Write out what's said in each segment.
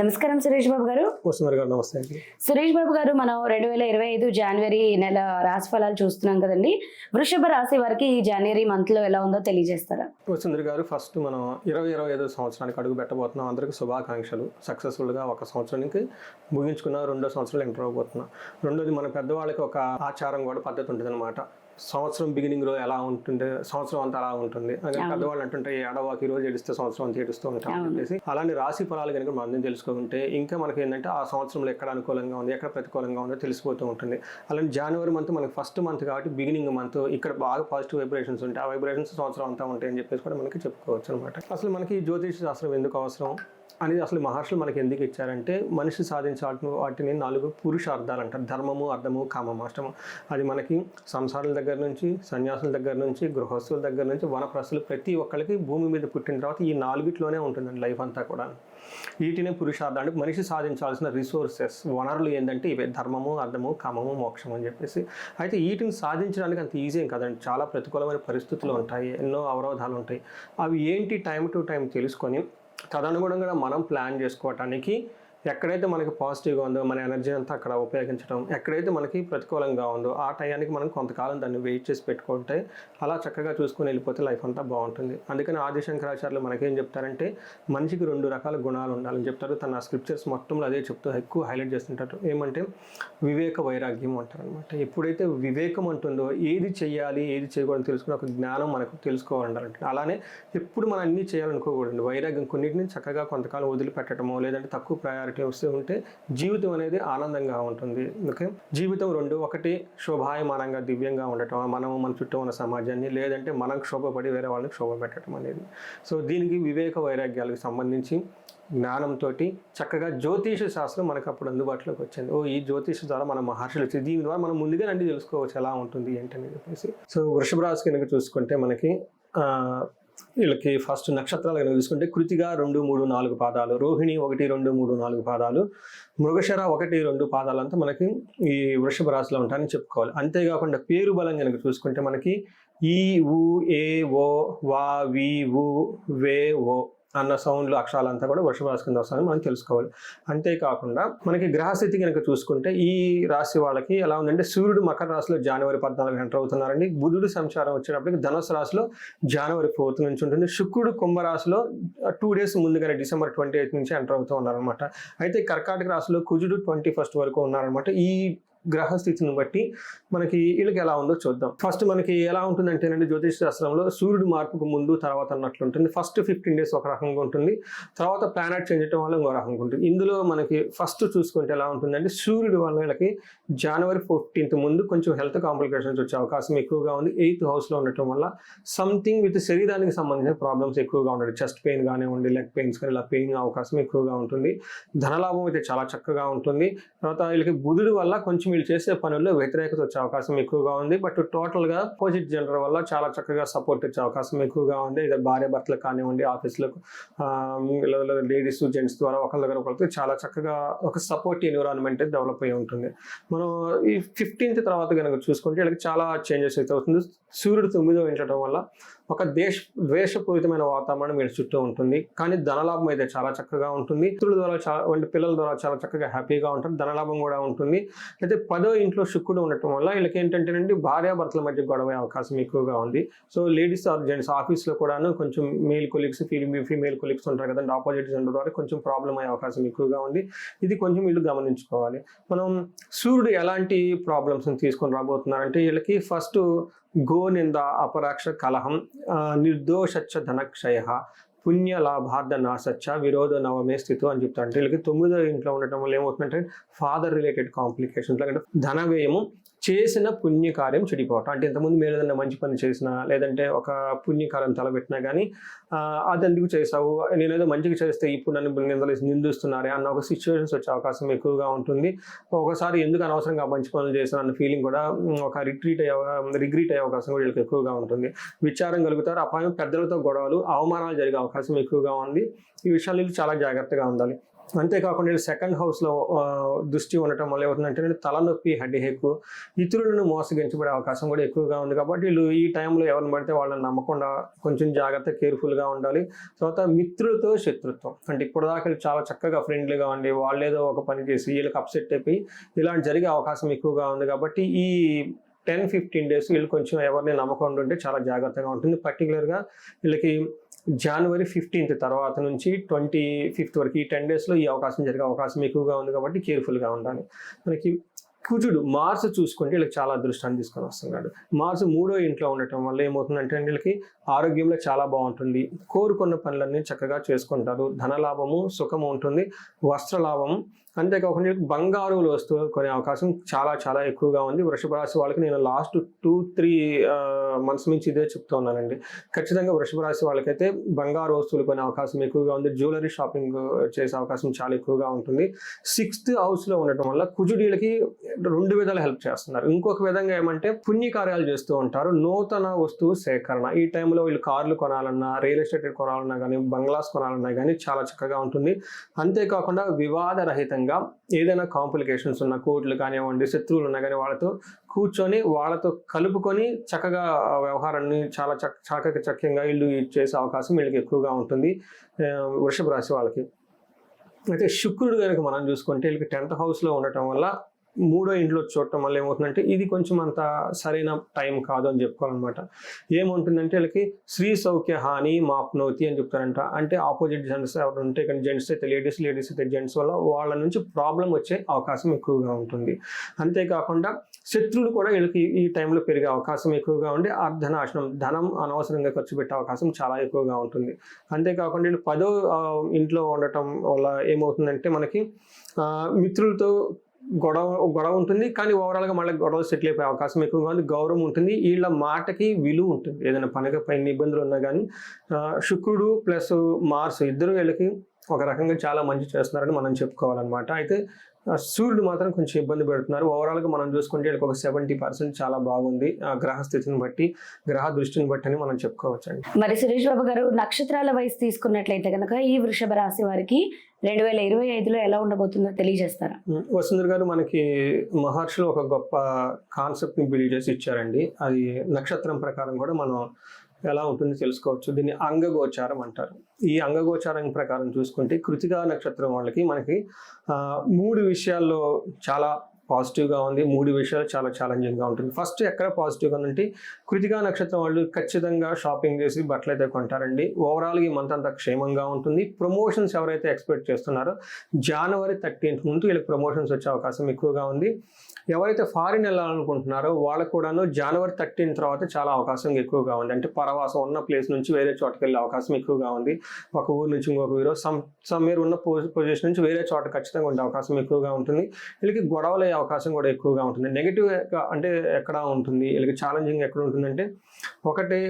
నమస్కారం సురేష్ బాబు గారు. నమస్తే సురేష్ బాబు గారు మనం రెండు వేల ఇరవై ఐదు జనవరి నెల రాశి ఫలాలు చూస్తున్నాం కదండి. వృషభ రాశి వారికి ఈ జనవరి మంత్లో ఎలా ఉందో తెలియజేస్తారా? వసుంధర గారు ఫస్ట్ మనం ఇరవై ఇరవై ఐదో సంవత్సరానికి అడుగు పెట్టబోతున్నాం. అందరికీ శుభాకాంక్షలు. సక్సెస్ఫుల్గా ఒక సంవత్సరానికి ముగించుకున్న రెండో సంవత్సరం ఎంటర్ అవబోతున్నాం రెండోది మన పెద్దవాళ్ళకి ఒక ఆచారం కూడా పద్ధతి ఉంటుంది అనమాట సంవత్సరం బిగినింగ్లో ఎలా ఉంటుంది సంవత్సరం అంతా అలా ఉంటుంది. పెద్దవాళ్ళు అంటుంటే ఏడవాకి రోజు ఏడిస్తే సంవత్సరం అంతా ఏడుస్తూ ఉంటాం. చెప్పేసి. అలానే రాశి ఫలాలు కనుక మనం తెలుసుకుంటే ఇంకా మనకి ఏంటంటే ఆ సంవత్సరంలో ఎక్కడ అనుకూలంగా ఉంది ఎక్కడ ప్రతికూలంగా ఉందో తెలిసిపోతూ ఉంటుంది. అలానే జనవరి మంత్ మనకి ఫస్ట్ మంత్ కాబట్టి బిగినింగ్ మంత్ ఇక్కడ బాగా పాజిటివ్ వైబ్రేషన్స్ ఉంటాయి. ఆ వైబ్రేషన్స్ సంవత్సరం అంతా ఉంటాయి అని చెప్పేసి కూడా మనకి చెప్పుకోవచ్చు అనమాట అసలు మనకి జ్యోతిష శాస్త్రం ఎందుకు అవసరం? అనేది అసలు మహర్షులు మనకి ఎందుకు ఇచ్చారంటే మనిషి సాధించాల్సిన వాటిని నాలుగు పురుషార్థాలు అంటారు. ధర్మము అర్థము కామము అష్టము. అది మనకి సంసారాల దగ్గర నుంచి సన్యాసుల దగ్గర నుంచి గృహస్థుల దగ్గర నుంచి వనప్రస్తులు ప్రతి ఒక్కరికి భూమి మీద పుట్టిన తర్వాత ఈ నాలుగిట్లోనే ఉంటుందండి లైఫ్ అంతా కూడా. వీటినే పురుషార్థం అంటే మనిషి సాధించాల్సిన రిసోర్సెస్ వనరులు ఏంటంటే ఇవే. ధర్మము అర్థము కామము మోక్షం అని చెప్పేసి. అయితే వీటిని సాధించడానికి అంత ఈజీ ఏం కదండి. చాలా ప్రతికూలమైన పరిస్థితులు ఉంటాయి. ఎన్నో అవరోధాలు ఉంటాయి. అవి ఏంటి టైం టు టైం తెలుసుకొని తదనుగుణంగా మనం ప్లాన్ చేసుకోవటానికి ఎక్కడైతే మనకి పాజిటివ్గా ఉందో మన ఎనర్జీ అంతా అక్కడ ఉపయోగించడం ఎక్కడైతే మనకి ప్రతికూలంగా ఉందో ఆ టయానికి మనం కొంతకాలం దాన్ని వెయిట్ చేసి పెట్టుకుంటే అలా చక్కగా చూసుకుని వెళ్ళిపోతే లైఫ్ అంతా బాగుంటుంది. అందుకని ఆదిశంకరాచార్యులు మనకేం చెప్తారంటే మనిషికి రెండు రకాల గుణాలు ఉండాలని చెప్తారు. తన స్క్రిప్చర్స్ మొత్తంలో అదే చెప్తూ ఎక్కువ హైలైట్ చేస్తుంటారు. ఏమంటే వివేక వైరాగ్యం అంటారు అనమాట ఎప్పుడైతే వివేకం అంటుందో ఏది చేయాలి ఏది చేయకూడదు తెలుసుకుని ఒక జ్ఞానం మనకు తెలుసుకోవాలంటే అలానే ఎప్పుడు మనం అన్నీ చేయాలనుకోకూడదు వైరాగ్యం కొన్నింటిని చక్కగా కొంతకాలం వదిలిపెట్టడమో లేదంటే తక్కువ ప్రయారిటీ వస్తూ ఉంటే జీవితం అనేది ఆనందంగా ఉంటుంది. ఓకే? జీవితం రెండు ఒకటి శోభాయమానంగా దివ్యంగా ఉండటం మనము మన చుట్టూ ఉన్న సమాజాన్ని లేదంటే మనం క్షోభపడి వేరే వాళ్ళకి శోభ పెట్టడం అనేది. సో దీనికి వివేక వైరాగ్యాలకు సంబంధించి జ్ఞానంతో చక్కగా జ్యోతిష శాస్త్రం మనకు అప్పుడు అందుబాటులోకి వచ్చింది. ఓ ఈ జ్యోతిష ద్వారా మన మహర్షులు వచ్చి దీని ద్వారా మనం ముందుగా అన్ని తెలుసుకోవచ్చు ఎలా ఉంటుంది ఏంటని చెప్పేసి. సో వృషభ రాశి కనుక చూసుకుంటే మనకి వీళ్ళకి ఫస్ట్ నక్షత్రాలు కనుక చూసుకుంటే కృతిగా రెండు మూడు నాలుగు పాదాలు రోహిణి ఒకటి రెండు మూడు నాలుగు పాదాలు మృగశర ఒకటి రెండు పాదాలంతా మనకి ఈ వృషభ రాశిలో ఉంటాయని చెప్పుకోవాలి. అంతేకాకుండా పేరు బలం కనుక చూసుకుంటే మనకి ఈ ఊ ఏ ఓ వా వి ఊ వే ఓ అన్న సౌండ్లు అక్షరాలంతా కూడా వృషభరాశి రాశి కింద వస్తాయని మనం తెలుసుకోవాలి. అంతేకాకుండా మనకి గ్రహస్థితి కనుక చూసుకుంటే ఈ రాశి వాళ్ళకి ఎలా ఉందంటే సూర్యుడు మకర రాశిలో జనవరి పద్నాలుగు ఎంటర్ అవుతున్నారండి. బుధుడు సంచారం వచ్చేటప్పటికి ధనుసు రాశిలో జనవరి ఫోర్త్ నుంచి ఉంటుంది. శుక్రుడు కుంభరాశిలో టూ డేస్ ముందుగానే డిసెంబర్ ట్వంటీ ఎయిత్ నుంచి ఎంటర్ అవుతూ ఉన్నారనమాట అయితే కర్కాటక రాశిలో కుజుడు ట్వంటీ ఫస్ట్ వరకు ఉన్నారనమాట ఈ గ్రహస్థితిని బట్టి మనకి వీళ్ళకి ఎలా ఉందో చూద్దాం. ఫస్ట్ మనకి ఎలా ఉంటుందంటేనండి జ్యోతిష్ శాస్త్రంలో సూర్యుడు మార్పుకు ముందు తర్వాత అన్నట్లు ఉంటుంది. ఫస్ట్ ఫిఫ్టీన్ డేస్ ఒక రకంగా ఉంటుంది. తర్వాత ప్లానెట్ చేంజ్ అవడం వల్ల ఇంకో రకంగా ఉంటుంది. ఇందులో మనకి ఫస్ట్ చూసుకుంటే ఎలా ఉంటుందంటే సూర్యుడు వల్ల వీళ్ళకి జనవరి ఫోర్టీన్త్ ముందు కొంచెం హెల్త్ కాంప్లికేషన్స్ వచ్చే అవకాశం ఎక్కువగా ఉంది. ఎయిత్ హౌస్లో ఉండటం వల్ల సంథింగ్ విత్ శరీరానికి సంబంధించిన ప్రాబ్లమ్స్ ఎక్కువగా ఉండదు చెస్ట్ పెయిన్ కానివ్వండి లెగ్ పెయిన్స్ కానీ ఇలా పెయిన్ అవకాశం ఎక్కువగా ఉంటుంది. ధనలాభం అయితే చాలా చక్కగా ఉంటుంది. తర్వాత వీళ్ళకి బుధుడు వల్ల కొంచెం వీళ్ళు చేసే పనుల్లో వ్యతిరేకత వచ్చే అవకాశం ఎక్కువగా ఉంది. బట్ టోటల్గా అపోజిట్ జెండర్ వల్ల చాలా చక్కగా సపోర్ట్ ఇచ్చే అవకాశం ఎక్కువగా ఉంది. ఇది భార్య భర్తలకు కానివ్వండి ఆఫీసులకు లేడీస్ జెంట్స్ ద్వారా ఒకరి దగ్గర ఒకరికి చాలా చక్కగా ఒక సపోర్ట్ ఎన్విరాన్మెంట్ డెవలప్ అయి ఉంటుంది. మనం ఈ ఫిఫ్టీన్త్ తర్వాత కనుక చూసుకుంటే వీళ్ళకి చాలా చేంజెస్ అయితే అవుతుంది సూర్యుడు తొమ్మిదో ఉండటం వల్ల ఒక దేశ ద్వేషపూరితమైన వాతావరణం వీళ్ళ చుట్టూ ఉంటుంది. కానీ ధనలాభం అయితే చాలా చక్కగా ఉంటుంది. మిత్రుల ద్వారా చాలా వంటి పిల్లల ద్వారా చాలా చక్కగా హ్యాపీగా ఉంటారు. ధనలాభం కూడా ఉంటుంది. అయితే పదో ఇంట్లో శుక్రుడు ఉండటం వల్ల వీళ్ళకి ఏంటంటేనండి భార్యాభర్తల మధ్య గొడవ అయ్యే అవకాశం ఎక్కువగా ఉంది. సో లేడీస్ ఆర్ జెంట్స్ ఆఫీస్లో కూడాను కొంచెం మేల్ కొలీగ్స్ ఫీమేల్ కొలీగ్స్ ఉంటారు కదండి ఆపోజిట్ జెండర్ ద్వారా కొంచెం ప్రాబ్లం అయ్యే అవకాశం ఎక్కువగా ఉంది. ఇది కొంచెం వీళ్ళు గమనించుకోవాలి. మనం సూర్యుడు ఎలాంటి ప్రాబ్లమ్స్ని తీసుకొని రాబోతున్నారంటే వీళ్ళకి ఫస్ట్ గో నింద అపరాక్ష కలహం నిర్దోషచ్చ ధనక్షయ పుణ్య లాభార్థ నాసచ్చ విరోధ నవమే స్థితి అని చెప్తారు. అంటే వీళ్ళకి తొమ్మిదో ఇంట్లో ఉండటం వల్ల ఏమవుతుందంటే ఫాదర్ రిలేటెడ్ కాంప్లికేషన్స్ లేదంటే ధన వ్యయము చేసిన పుణ్యకార్యం చెడిపోవటం. అంటే ఇంతకుముందు మీరు ఏదైనా మంచి పని చేసినా లేదంటే ఒక పుణ్యకార్యం తలపెట్టినా కానీ అది ఎందుకు చేసావు నేనేదో మంచిగా చేస్తే ఇప్పుడు నన్ను నిందలు నిందిస్తున్నారే అన్న ఒక సిచ్యువేషన్స్ వచ్చే అవకాశం ఎక్కువగా ఉంటుంది. ఒకసారి ఎందుకు అనవసరంగా మంచి పనులు చేసిన అన్న ఫీలింగ్ కూడా ఒక రిట్రీట్ అయ్యే రిగ్రీట్ అయ్యే అవకాశం కూడా వీళ్ళకి ఎక్కువగా ఉంటుంది. విచారం కలుగుతారు. అపాయం పెద్దలతో గొడవలు అవమానాలు జరిగే అవకాశం ఎక్కువగా ఉంది. ఈ విషయాలు చాలా జాగ్రత్తగా ఉండాలి. అంతేకాకుండా వీళ్ళు సెకండ్ హౌస్లో దృష్టి ఉండటం వల్ల ఏమవుతుందంటే తలనొప్పి హెడ్ హెక్ ఇతరులను మోసగించబడే అవకాశం కూడా ఎక్కువగా ఉంది. కాబట్టి వీళ్ళు ఈ టైంలో ఎవరిని పడితే వాళ్ళని నమ్మకుండా కొంచెం జాగ్రత్త కేర్ఫుల్గా ఉండాలి. తర్వాత మిత్రులతో శత్రుత్వం. అంటే ఇప్పుడు దాకా చాలా చక్కగా ఫ్రెండ్లీగా ఉండి వాళ్ళు ఏదో ఒక పని చేసి వీళ్ళకి అప్సెట్ అయిపోయి ఇలాంటి జరిగే అవకాశం ఎక్కువగా ఉంది. కాబట్టి ఈ టెన్ ఫిఫ్టీన్ డేస్ వీళ్ళు కొంచెం ఎవరిని నమ్మకం ఉంటే చాలా జాగ్రత్తగా ఉంటుంది. పర్టికులర్గా వీళ్ళకి జనవరి ఫిఫ్టీన్త్ తర్వాత నుంచి ట్వంటీ ఫిఫ్త్ వరకు ఈ టెన్ డేస్లో ఈ అవకాశం జరిగే అవకాశం ఎక్కువగా ఉంది కాబట్టి కేర్ఫుల్గా ఉండాలి. మనకి కుజుడు మార్స్ చూసుకుంటే వీళ్ళకి చాలా అదృష్టాన్ని తీసుకొని వస్తున్నాడు. మార్స్ మూడో ఇంట్లో ఉండటం వల్ల ఏమవుతుందంటే వీళ్ళకి ఆరోగ్యంలో చాలా బాగుంటుంది. కోరుకున్న పనులన్నీ చక్కగా చేసుకుంటారు. ధనలాభము సుఖము ఉంటుంది. వస్త్రలాభము. అంతేకాకుండా వీళ్ళకి బంగారు వస్తువులు కొనే అవకాశం చాలా చాలా ఎక్కువగా ఉంది. వృషభ రాశి వాళ్ళకి నేను లాస్ట్ టూ త్రీ మంత్స్ నుంచి ఇదే చెప్తూ ఉన్నానండి. ఖచ్చితంగా వృషభ రాశి వాళ్ళకైతే బంగారు వస్తువులు కొనే అవకాశం ఎక్కువగా ఉంది. జ్యువెలరీ షాపింగ్ చేసే అవకాశం చాలా ఎక్కువగా ఉంటుంది. సిక్స్త్ హౌస్లో ఉండటం వల్ల కుజుడీలకి రెండు విధాలు హెల్ప్ చేస్తున్నారు. ఇంకొక విధంగా ఏమంటే పుణ్యకార్యాలు చేస్తూ ఉంటారు. నూతన వస్తువు సేకరణ. ఈ టైంలో వీళ్ళు కార్లు కొనాలన్నా రియల్ ఎస్టేట్ కొనాలన్నా కానీ బంగ్లాస్ కొనాలన్నా కానీ చాలా చక్కగా ఉంటుంది. అంతేకాకుండా వివాదరహితంగా ఏదైనా కాంప్లికేషన్స్ ఉన్న కోర్టులు కానివ్వండి శత్రువులు ఉన్నా కానీ వాళ్ళతో కూర్చొని వాళ్ళతో కలుపుకొని చక్కగా వ్యవహారాన్ని చాలా చక్క చాకక చక్యంగా వీళ్ళు చేసే అవకాశం వీళ్ళకి ఎక్కువగా ఉంటుంది. వృషభ రాశి వాళ్ళకి. అయితే శుక్రుడు కనుక మనం చూసుకుంటే వీళ్ళకి టెన్త్ హౌస్లో ఉండటం వల్ల మూడో ఇంట్లో చూడటం వల్ల ఏమవుతుందంటే ఇది కొంచెం అంత సరైన టైం కాదు అని చెప్పుకోవాలన్నమాట. ఏముంటుందంటే వీళ్ళకి స్త్రీ సౌఖ్య హాని మాప్నోతి అని చెప్తారంట. అంటే ఆపోజిట్ జెంట్స్ ఎవరు ఉంటే కానీ జెంట్స్ అయితే లేడీస్ లేడీస్ అయితే జెంట్స్ వల్ల వాళ్ళ నుంచి ప్రాబ్లం వచ్చే అవకాశం ఎక్కువగా ఉంటుంది. అంతేకాకుండా శత్రువులు కూడా వీళ్ళకి ఈ టైంలో పెరిగే అవకాశం ఎక్కువగా ఉండి అర్ధనాశనం ధనం అనవసరంగా ఖర్చు పెట్టే అవకాశం చాలా ఎక్కువగా ఉంటుంది. అంతేకాకుండా వీళ్ళు పదో ఇంట్లో ఉండటం వల్ల ఏమవుతుందంటే మనకి మిత్రులతో గొడవ గొడవ ఉంటుంది. కానీ ఓవరాల్గా మళ్ళీ గొడవ సెటిల్ అయిపోయే అవకాశం ఎక్కువగా ఉంది. గౌరవం ఉంటుంది. వీళ్ళ మాటకి విలువ ఉంటుంది. ఏదైనా పనిగా పైన ఇబ్బందులు ఉన్నా కానీ శుక్రుడు ప్లస్ మార్స్ ఇద్దరు వీళ్ళకి ఒక రకంగా చాలా మంచి చేస్తున్నారని మనం చెప్పుకోవాలన్నమాట. అయితే సూర్యుడు మాత్రం కొంచెం ఇబ్బంది పెడుతున్నారు. ఓవరాల్గా మనం చూసుకుంటే వీళ్ళకి ఒక సెవెంటీ పర్సెంట్ చాలా బాగుంది. ఆ గ్రహ స్థితిని బట్టి గ్రహ దృష్టిని బట్టి అని మనం చెప్పుకోవచ్చండి. మరి సురేష్ బాబు గారు నక్షత్రాల వయసు తీసుకున్నట్లయితే కనుక ఈ వృషభ రాశి వారికి రెండు వేల ఇరవై ఐదులో ఎలా ఉండబోతుందో తెలియజేస్తారా? వసుంధర గారు మనకి మహర్షులు ఒక గొప్ప కాన్సెప్ట్ని బిల్డ్ చేసి ఇచ్చారండి. అది నక్షత్రం ప్రకారం కూడా మనం ఎలా ఉంటుందో తెలుసుకోవచ్చు. దీన్ని అంగగోచారం అంటారు. ఈ అంగగోచారం ప్రకారం చూసుకుంటే కృతికా నక్షత్రం వాళ్ళకి మనకి మూడు విషయాల్లో చాలా పాజిటివ్గా ఉంది. మూడు విషయాలు చాలా ఛాలెంజింగ్గా ఉంటుంది. ఫస్ట్ ఎక్కడ పాజిటివ్గా ఉందంటే కృతికా నక్షత్రం వాళ్ళు ఖచ్చితంగా షాపింగ్ చేసి బట్టలు అయితే కొంటారండి. ఓవరాల్గా ఈ మంత్ అంతా క్షేమంగా ఉంటుంది. ప్రమోషన్స్ ఎవరైతే ఎక్స్పెక్ట్ చేస్తున్నారో జనవరి థర్టీన్త్ ముందు వీళ్ళకి ప్రమోషన్స్ వచ్చే అవకాశం ఎక్కువగా ఉంది. ఎవరైతే ఫారిన్ వెళ్ళాలనుకుంటున్నారో వాళ్ళకు కూడాను జనవరి థర్టీన్ తర్వాత చాలా అవకాశం ఎక్కువగా ఉంది. అంటే పరవాసం ఉన్న ప్లేస్ నుంచి వేరే చోటకి వెళ్ళే అవకాశం ఎక్కువగా ఉంది. ఒక ఊరు నుంచి ఇంకొక ఊరు సమ్ సమ్ మీరు ఉన్న పొజిషన్ నుంచి వేరే చోట ఖచ్చితంగా ఉండే అవకాశం ఎక్కువగా ఉంటుంది. వీళ్ళకి గొడవలు అయ్యే అవకాశం కూడా ఎక్కువగా ఉంటుంది. నెగిటివ్ అంటే ఎక్కడ ఉంటుంది? వీళ్ళకి ఛాలెంజింగ్ ఎక్కడ ఉంటుందంటే ఒకటి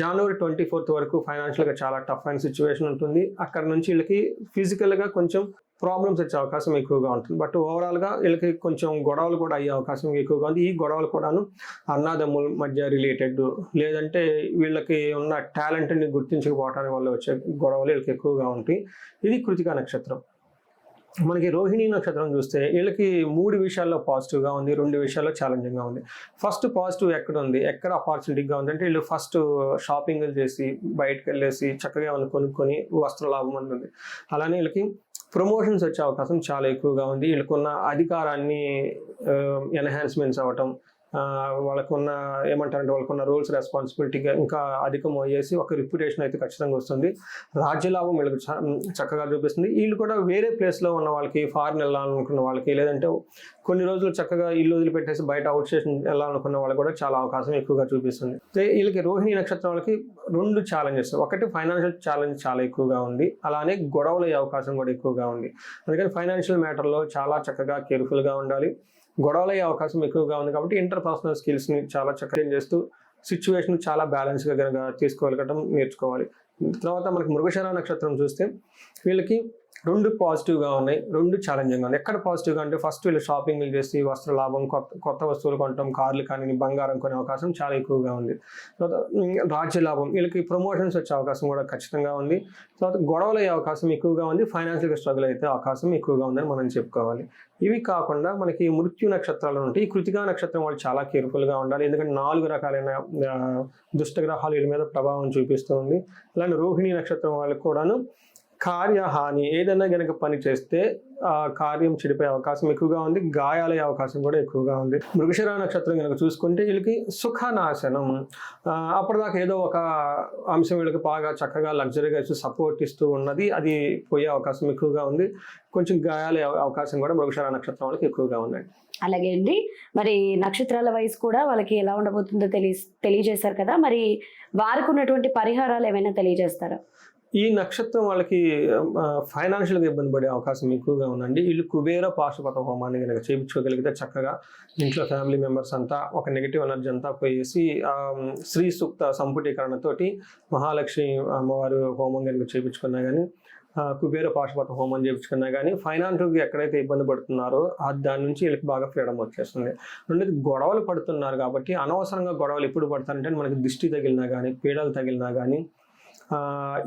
జనవరి ట్వంటీ ఫోర్త్ వరకు ఫైనాన్షియల్గా చాలా టఫ్ అయిన సిచ్యువేషన్ ఉంటుంది. అక్కడ నుంచి వీళ్ళకి ఫిజికల్గా కొంచెం ప్రాబ్లమ్స్ వచ్చే అవకాశం ఎక్కువగా ఉంటుంది. బట్ ఓవరాల్గా వీళ్ళకి కొంచెం గొడవలు కూడా అయ్యే అవకాశం ఎక్కువగా ఉంది. ఈ గొడవలు కూడాను అన్నాదమ్ముల మధ్య రిలేటెడ్ లేదంటే వీళ్ళకి ఉన్న టాలెంట్ని గుర్తించకపోవటానికి వల్ల వచ్చే గొడవలు వీళ్ళకి ఎక్కువగా ఉంటాయి. ఇది కృతికా నక్షత్రం. మనకి రోహిణి నక్షత్రం చూస్తే వీళ్ళకి మూడు విషయాల్లో పాజిటివ్గా ఉంది రెండు విషయాల్లో ఛాలెంజింగ్గా ఉంది. ఫస్ట్ పాజిటివ్ ఎక్కడ ఉంది? ఎక్కడ ఆపర్చునిటీగా ఉంది? అంటే వీళ్ళు ఫస్ట్ షాపింగ్లు చేసి బయటకు వెళ్ళేసి చక్కగా ఏమైనా కొనుక్కొని వస్త్ర లాభం ఉంది. అలానే వీళ్ళకి ప్రమోషన్స్ వచ్చే అవకాశం చాలా ఎక్కువగా ఉంది. వీళ్ళకున్న అధికారాన్ని ఎన్హాన్స్మెంట్స్ అవ్వటం వాళ్ళకున్న ఏమంటారంటే వాళ్ళకున్న రూల్స్ రెస్పాన్సిబిలిటీగా ఇంకా అధికం అయ్యేసి ఒక రిప్యుటేషన్ అయితే ఖచ్చితంగా వస్తుంది. రాజ్యలాభం వీళ్ళకి చక్కగా చూపిస్తుంది. వీళ్ళు కూడా వేరే ప్లేస్లో ఉన్న వాళ్ళకి ఫారిన్ వెళ్ళాలనుకున్న వాళ్ళకి లేదంటే కొన్ని రోజులు చక్కగా ఇల్లు వదిలిపెట్టేసి బయట అవుట్ స్టేషన్ వెళ్ళాలనుకున్న వాళ్ళకి కూడా చాలా అవకాశం ఎక్కువగా చూపిస్తుంది. వీళ్ళకి రోహిణి నక్షత్రం వాళ్ళకి రెండు ఛాలెంజెస్ ఒకటి ఫైనాన్షియల్ ఛాలెంజ్ చాలా ఎక్కువగా ఉంది. అలానే గొడవలు అవకాశం కూడా ఎక్కువగా ఉంది. అందుకని ఫైనాన్షియల్ మ్యాటర్లో చాలా చక్కగా కేర్ఫుల్గా ఉండాలి. గొడవలు అయ్యే అవకాశం ఎక్కువగా ఉంది కాబట్టి ఇంటర్ పర్సనల్ స్కిల్స్ని చాలా చక్కగా చేస్తూ సిచ్యువేషన్ చాలా బ్యాలెన్స్గా కనుక తీసుకోగలగటం నేర్చుకోవాలి. తర్వాత మనకి మృగశర నక్షత్రం చూస్తే వీళ్ళకి రెండు పాజిటివ్గా ఉన్నాయి రెండు ఛాలెంజింగ్గా ఉన్నాయి. ఎక్కడ పాజిటివ్గా అంటే ఫస్ట్ వీళ్ళు షాపింగ్లు చేసి వస్త్ర లాభం కొత్త కొత్త వస్తువులు కొనటం కార్లు కానీ బంగారం కొనే అవకాశం చాలా ఎక్కువగా ఉంది. తర్వాత రాజ్య లాభం వీళ్ళకి ప్రమోషన్స్ వచ్చే అవకాశం కూడా ఖచ్చితంగా ఉంది. తర్వాత గొడవలు అయ్యే అవకాశం ఎక్కువగా ఉంది ఫైనాన్షియల్గా స్ట్రగుల్ అయితే అవకాశం ఎక్కువగా ఉందని మనం చెప్పుకోవాలి. ఇవి కాకుండా మనకి మృత్యు నక్షత్రాలు ఉంటాయి ఈ కృతికా నక్షత్రం వాళ్ళు చాలా కేర్ఫుల్గా ఉండాలి. ఎందుకంటే నాలుగు రకాలైన దుష్టగ్రహాలు వీళ్ళ మీద ప్రభావం చూపిస్తుంది అలానే రోహిణి నక్షత్రం వాళ్ళకి కూడాను కార్యహాని ఏదైనా గనక పని చేస్తే ఆ కార్యం చెడిపోయే అవకాశం ఎక్కువగా ఉంది గాయాలయ్యే అవకాశం కూడా ఎక్కువగా ఉంది. మృగశిర నక్షత్రం కనుక చూసుకుంటే వీళ్ళకి సుఖనాశనం. అప్పటిదాకా ఏదో ఒక అంశం వీళ్ళకి బాగా చక్కగా లగ్జరీగా ఇస్తూ సపోర్ట్ ఇస్తూ ఉన్నది. అది పోయే అవకాశం ఎక్కువగా ఉంది. కొంచెం గాయాలయ్యే అవకాశం కూడా మృగశిర నక్షత్రం వాళ్ళకి ఎక్కువగా ఉన్నాయి. అలాగే అండి. మరి నక్షత్రాల వయసు కూడా వాళ్ళకి ఎలా ఉండబోతుందో తెలియ తెలియజేశారు కదా. మరి వారికి ఉన్నటువంటి పరిహారాలు ఏమైనా తెలియజేస్తారా? ఈ నక్షత్రం వాళ్ళకి ఫైనాన్షియల్గా ఇబ్బంది పడే అవకాశం ఎక్కువగా ఉందండి. వీళ్ళు కుబేర పాశుపత హోమాన్ని కనుక చేయించుకోగలిగితే చక్కగా ఇంట్లో ఫ్యామిలీ మెంబర్స్ అంతా ఒక నెగిటివ్ ఎనర్జీ అంతా పోయేసి శ్రీ సూక్త సంపుటీకరణతోటి మహాలక్ష్మి అమ్మవారు హోమం కనుక చేయించుకున్నా కానీ కుబేర పాశుపత హోమం చేయించుకున్నా కానీ ఫైనాన్షియల్గా ఎక్కడైతే ఇబ్బంది పడుతున్నారో దాని నుంచి వీళ్ళకి బాగా ఫ్రీడమ్ వచ్చేస్తుంది. రెండోది గొడవలు పడుతున్నారు కాబట్టి అనవసరంగా గొడవలు ఎప్పుడు పడతారంటే మనకి దిష్టి తగిలినా కానీ పీడలు తగిలినా కానీ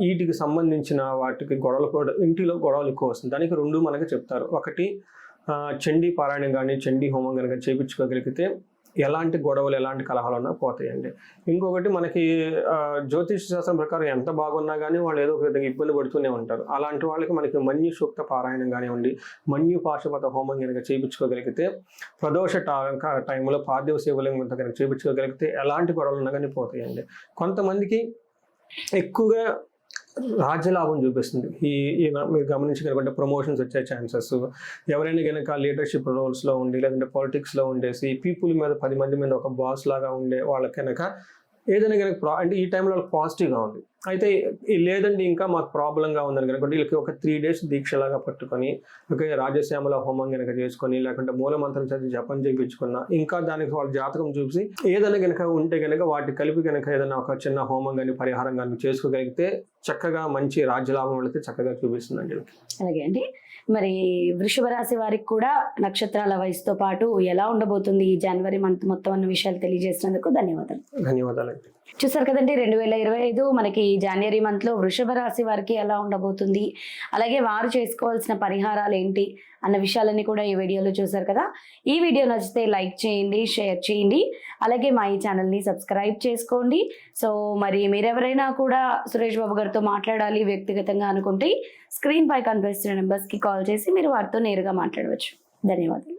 వీటికి సంబంధించిన వాటికి గొడవలు కూడా ఇంటిలో గొడవలు ఎక్కువ వస్తుంది. దానికి రెండు మనకి చెప్తారు. ఒకటి చండీ పారాయణం కానీ చండీ హోమం కనుక చేయించుకోగలిగితే ఎలాంటి గొడవలు ఎలాంటి కలహాలు ఉన్నా పోతాయండి. ఇంకొకటి మనకి జ్యోతిష శాస్త్రం ప్రకారం ఎంత బాగున్నా కానీ వాళ్ళు ఏదో ఒక విధంగా ఇబ్బంది పడుతూనే ఉంటారు. అలాంటి వాళ్ళకి మనకి మన్యు సూక్త పారాయణం కానివ్వండి మన్యు పాశుపత హోమం కనుక చేయించుకోగలిగితే ప్రదోష టైంలో పార్థివ సేవలు కనుక చేయించుకోగలిగితే ఎలాంటి గొడవలు ఉన్నా కానీ పోతాయండి. కొంతమందికి ఎక్కువగా రాజ్యలాభం చూపిస్తుంది. ఈ మీరు గమనించి కనుకుంటే ప్రమోషన్స్ వచ్చే ఛాన్సెస్ ఎవరైనా కనుక లీడర్షిప్ రోల్స్లో ఉండి లేదంటే పాలిటిక్స్లో ఉండేసి పీపుల్ మీద పది మంది మీద ఒక బాస్ లాగా ఉండే వాళ్ళకి కనుక ఏదైనా కనుక ప్రా అంటే ఈ టైంలో వాళ్ళకి పాజిటివ్గా ఉంది అయితే లేదండి ఇంకా మాకు ప్రాబ్లంగా ఉందని కనుక వీళ్ళకి ఒక త్రీ డేస్ దీక్షలాగా పట్టుకొని ఒక రాజశ్యామల హోమం కనుక చేసుకొని లేకుంటే మూలమంత్రం చదివి జపం చేయించుకున్న ఇంకా దానికి వాళ్ళ జాతకం చూసి ఏదైనా కనుక ఉంటే కనుక వాటి కలిపి కనుక ఏదైనా ఒక చిన్న హోమం కానీ పరిహారం కానీ చేసుకోగలిగితే చక్కగా మంచి రాజ్యలాభం వెళితే చక్కగా చూపిస్తుందండి. అలాగే అండి. మరి వృషభ రాశి వారికి కూడా నక్షత్రాల వయసుతో పాటు ఎలా ఉండబోతుంది ఈ జనవరి మంత్ మొత్తం అన్న విషయాలు తెలియజేసినందుకు ధన్యవాదాలు. ధన్యవాదాలండి. చూసారు కదండి రెండు వేల ఇరవై ఐదు మనకి జనవరి మంత్లో వృషభ రాశి వారికి ఎలా ఉండబోతుంది? అలాగే వారు చేసుకోవాల్సిన పరిహారాలు ఏంటి? అన్న విషయాలన్నీ కూడా ఈ వీడియోలో చూసారు కదా? ఈ వీడియో నచ్చితే లైక్ చేయండి షేర్ చేయండి. అలాగే మా ఈ ఛానల్ని సబ్స్క్రైబ్ చేసుకోండి. సో మరి మీరెవరైనా కూడా సురేష్ బాబు గారితో మాట్లాడాలి వ్యక్తిగతంగా అనుకుంటే స్క్రీన్ పై కనిపిస్తున్న నెంబర్స్కి కాల్ చేసి మీరు వారితో నేరుగా మాట్లాడవచ్చు. ధన్యవాదాలు.